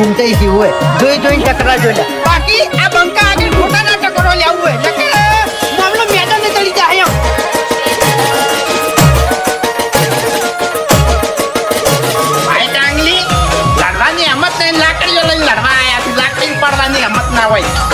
ફૂંકાઈ ગયું હોય. જોઈ, જોઈને ટકરા જોઈ બાકી આ બંકા આગળ ખોટાના ટકરો લેવું હોય. નકર મામલો મેદાને ભાઈ ડાંગલી, લડવાની હિંમત લાકડીઓ લઈને લડવા આવ્યા લાકડી પડવાની હિંમત ના હોય.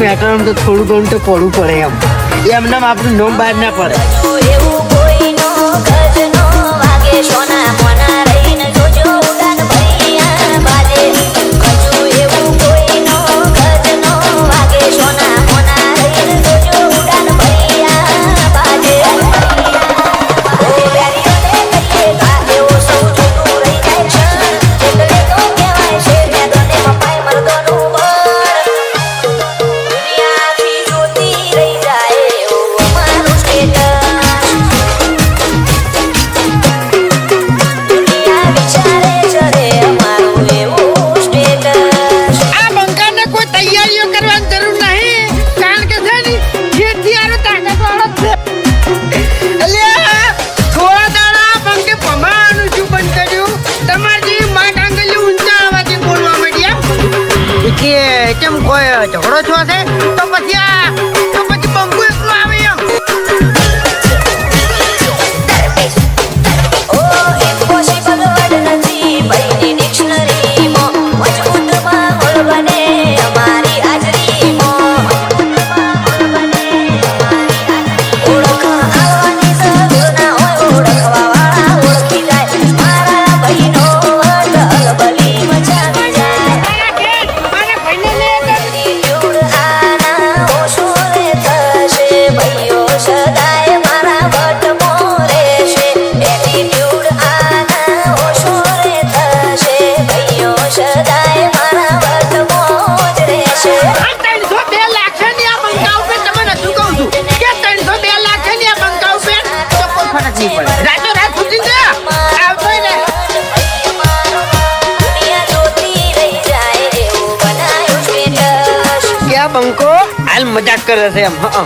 મેટરનું થોડું ઘણું તો પડવું પડે એમ. એમને આપણું નોમ બહાર ના પડે. કે કેમ કોઈ ઝઘડો છો છે? તો પછી આ આ બંકો હાલ મજાક કરે છે એમ, હા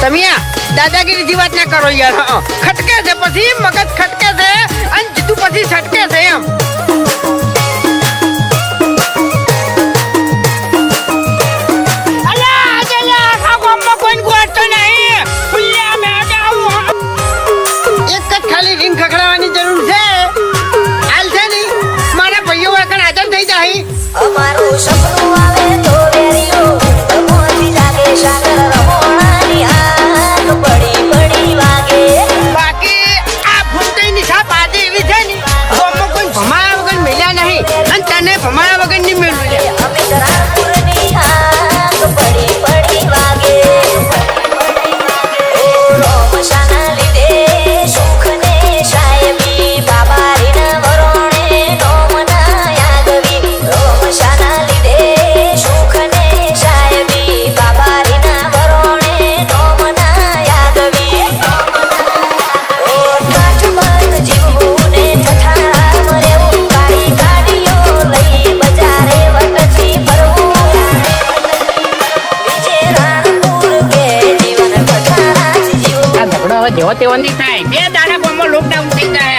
તમે દાદાગીરી જેવી વાત ના કરો યાર ખટકે છે પછી, મગજ ખટકે છે અને જીતું પછી છટકે છે એમ. અમારું સપનું આવે તો વેરીઓ. મોતી લાગે, સાગર રમોણાની આ ભૂતની છે ને કોઈ વગર મેલ્યા નહીં. અને તને ભમાયા વગરની તેવો નહીં થાય. બે દાડા પણ લોકડાઉન થઈ જાય.